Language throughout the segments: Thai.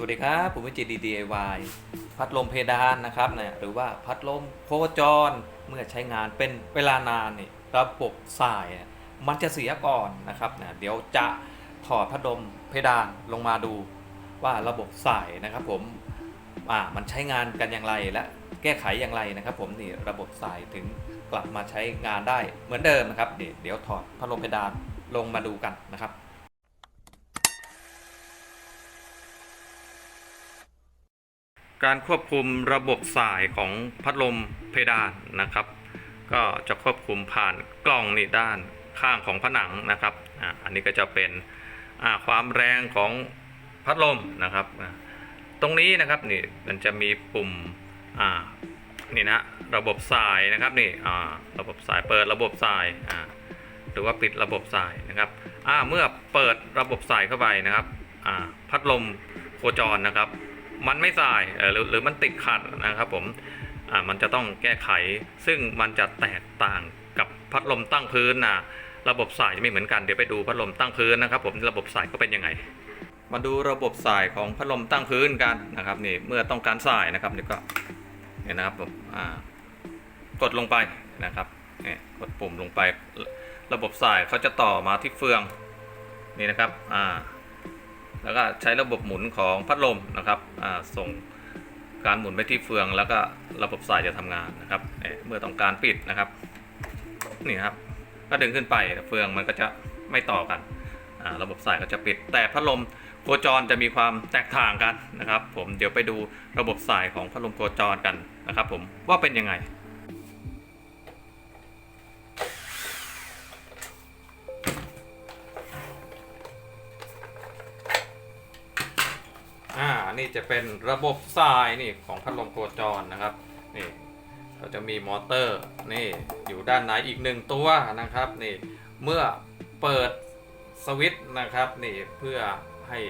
สวัสดีครับ ผมวิจิตร DIY พัดลมเพดานนะครับเนี่ยหรือว่าพัดลมโคจรเมื่อใช้งานเป็นเวลานานนี่ระบบสาย มันจะเสียก่อนนะครับเนี่ยเดี๋ยวจะถอดพัดลมเพดานลงมาดูว่าระบบสายนะครับผมอ่ามันใช้งานกันอย่างไรและแก้ไขอย่างไรนะครับ ผมนี่ระบบสายถึงกลับมาใช้งานได้เหมือนเดิมนะครับเดี๋ยวถอดพัดลมเพดานลงมาดูกันนะครับ การควบคุมระบบสายของพัดลมเพดานนะครับ ก็จะควบคุมผ่านกล้องนี่ด้านข้างของผนังนะครับอ,อันนี้ก็จะเป็นความแรงของพัดลมนะครับ ตรงนี้นะครับนี่มันจะมีปุ่มนี่นะระบบสายนะครับนี่ระบบสายเปิดระบบสายหรือว่าปิดระบบสายนะครับเมื่อเปิดระบบสายเข้าไปนะครับพัดลมโคจรนะครับ มันไม่สายหรือหรือมันติดขัดนะครับผมมันจะต้องแก้ไข ซึ่งมันจะแตกต่างกับพัดลมตั้งพื้นนะระบบสายจะไม่เหมือนกันเดี๋ยวไปดูพัดลมตั้งพื้นนะครับ ผมระบบสายก็เป็นยังไง มาดูระบบสายของพัดลมตั้งพื้นกันนะครับนี่เมื่อต้องการสายนะครับนี่ก็เนี่ยนะครับผมกดลงไปนะครับเนี่ยกดปุ่มลงไประบบสายเขาจะต่อมาที่เฟืองนี่นะครับอ่า แล้วก็ใช้ระบบหมุนของพัดลมนะครับส่งการหมุนไปที่เฟือง แล้วก็ระบบสายจะทำงานนะครับเเมื่อต้องการปิดนะครับนี่ครับก็ดึงขึ้นไปเฟืองมันก็จะไม่ต่อกัน ระบบสายก็จะปิด แต่พัดลมโคจรจะมีความแตกต่างกันนะครับ ผมเดี๋ยวไปดูระบบสายของพัดลมโคจรกันนะครับ ผมว่าเป็นยังไง อ่า นี่จะเป็นระบบทรายนี่ของพัดลมโคจรนะครับ นี่เราจะมีมอเตอร์นี่อยู่ด้านในอีกหนึ่งตัวนะครับนี่เมื่อเปิดสวิตช์นะครับนี่เพื่อให้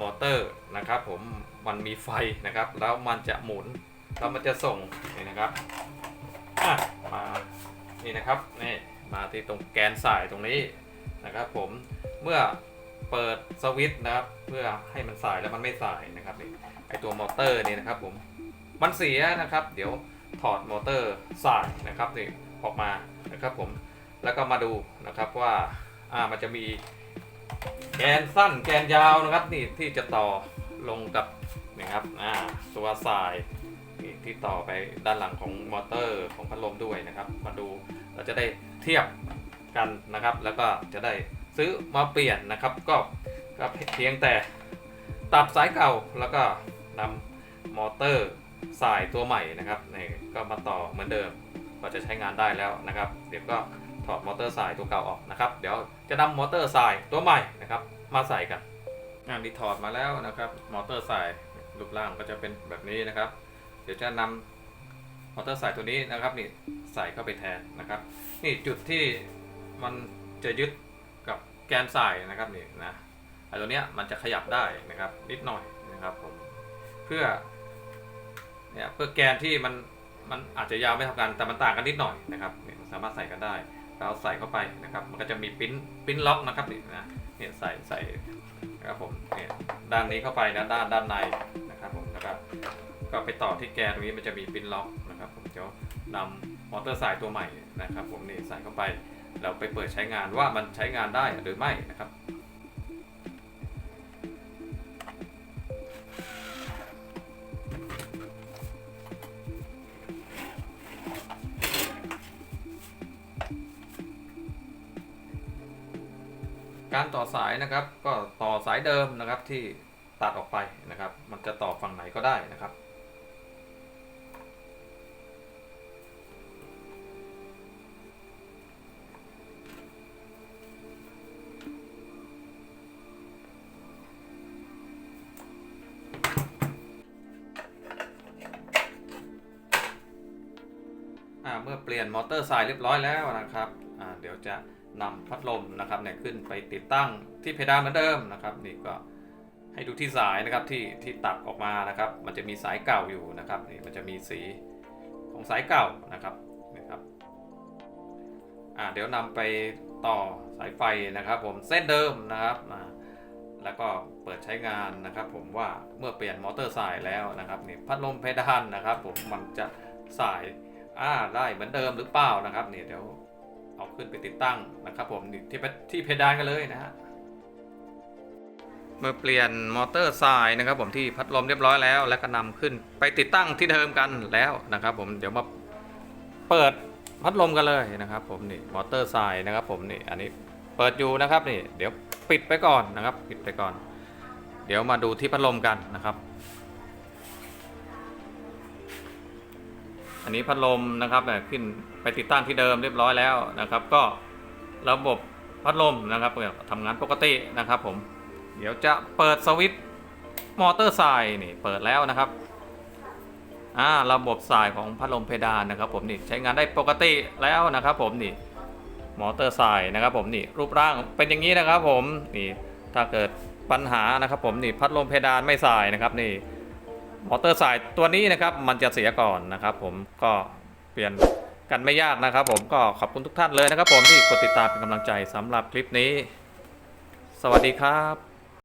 มอเตอร์นะครับ ผมมันมีไฟนะครับ แล้วมันจะหมุนแล้วมันจะส่งนี่นะครับอะมานี่นะครับนี่มาที่ตรงแกนสายตรงนี้นะครับ ผมเมื่อ เปิดสวิตช์นะครับ เพื่อให้มันสายแล้วมันไม่สายนะครับนี่ไอตัวมอเตอร์นี่นะครับผมมันเสียนะครับ เดี๋ยวถอดมอเตอร์สายนะครับนี่ออกมานะครับผมแล้วก็มาดูนะครับว่าอ่ามันจะมีแกนสั้นแกนยาวนะครับนี่ที่จะต่อลงกับนี่ครับอ่าตัวสายที่ต่อไปด้านหลังของมอเตอร์ของพัดลมด้วยนะครับ มาดูเราจะได้เทียบกันนะครับ แล้วก็จะได้ ซื้อมาเปลี่ยนนะครับก็ก็เพียงแต่ตัดสายเก่าแล้วก็นำมอเตอร์สายตัวใหม่นะครับนี่ก็มาต่อเหมือนเดิมก็จะใช้งานได้แล้วนะครับ เดี๋ยวก็ถอดมอเตอร์สายตัวเก่าออกนะครับ เดี๋ยวจะนำมอเตอร์สายตัวใหม่นะครับ มาใส่กันอันนี้ถอดมาแล้วนะครับ มอเตอร์สายรูปร่างก็จะเป็นแบบนี้นะครับ เดี๋ยวจะนำมอเตอร์สายตัวนี้นะครับนี่ใส่เข้าไปแทนนะครับ นี่จุดที่มันจะยึด กับแกนสายนะครับนี่นะไอ้ตัวเนี้ยมันจะขยับได้นะครับนิดหน่อยนะครับผมเพื่อเนี่ยเพื่อแกนที่มันมันอาจจะยาวไม่เท่ากันแต่มันต่างกันนิดหน่อยนะครับเนี่ยสามารถใส่กันได้เราใส่เข้าไปนะครับมันก็จะมีปิ้นปิ้นล็อกนะครับนี่นะเนี่ยใส่ใส่นะครับผมเนี่ยด้านนี้เข้าไปนะด้านด้านในนะครับผมแล้วก็ก็ไปต่อที่แกนตรงนี้มันจะมีปิ้นล็อกนะครับผมจะนำมอเตอร์สายตัวใหม่นะครับ ผมนี่ใส่เข้าไป เราไปเปิดใช้งานว่ามันใช้งานได้หรือไม่นะครับ การต่อสายนะครับก็ต่อสายเดิมนะครับที่ตัดออกไปนะครับ มันจะต่อฝั่งไหนก็ได้นะครับ เมื่อเปลี่ยนมอเตอร์สายเรียบร้อยแล้วนะครับเดี๋ยวจะนำพัดลมนะครับเนี่ยขึ้นไปติดตั้งที่เพดานเหมือนเดิมนะครับนี่ก็ให้ดูที่สายนะครับที่ที่ตัดออกมานะครับ มันจะมีสายเก่าอยู่นะครับนี่มันจะมีสีของสายเก่านะครับนี่ครับอ่าเดี๋ยวนำไปต่อสายไฟนะครับ ผมเส้นเดิมนะครับอ่าแล้วก็เปิดใช้งานนะครับ ผมว่าเมื่อเปลี่ยนมอเตอร์สายแล้วนะครับนี่พัดลมเพดานนะครับ ผมมันจะสาย อ่าได้เหมือนเดิมหรือเปล่านะครับนี่เดี๋ยวเอาขึ้นไปติดตั้งนะครับผมนี่ที่ที่เพดานกันเลยนะฮะเมื่อเปลี่ยนมอเตอร์สายนะครับ ผมที่พัดลมเรียบร้อยแล้ว แล้วก็นำขึ้นไปติดตั้งที่เดิมกันแล้วนะครับ ผมเดี๋ยวมาเปิดพัดลมกันเลยนะครับ ผมนี่มอเตอร์สายนะครับ ผมนี่อันนี้เปิดอยู่นะครับนี่เดี๋ยวปิดไปก่อนนะครับ ปิดไปก่อน เดี๋ยวมาดูที่พัดลมกันนะครับ อันนี้พัดลมนะครับเนี่ยขึ้นไปติดตั้งที่เดิมเรียบร้อยแล้วนะครับ ก็ระบบพัดลมนะครับทำงานปกตินะครับ ผม เดี๋ยวจะเปิดสวิตช์มอเตอร์สายนี่เปิดแล้วนะครับอ่าระบบสายของพัดลมเพดานนะครับ ผมนี่ใช้งานได้ปกติแล้วนะครับ ผมนี่มอเตอร์สายนะครับ ผมนี่รูปร่างเป็นอย่างนี้นะครับ ผมนี่ถ้าเกิดปัญหานะครับ ผมนี่พัดลมเพดานไม่สายนะครับนี่ มอเตอร์สายตัวนี้นะครับมันจะเสียก่อนนะครับผมก็เปลี่ยนกันไม่ยากนะครับ ผมก็ขอบคุณทุกท่านเลยนะครับ ผมที่กดติดตามเป็นกำลังใจสำหรับคลิปนี้ สวัสดีครับ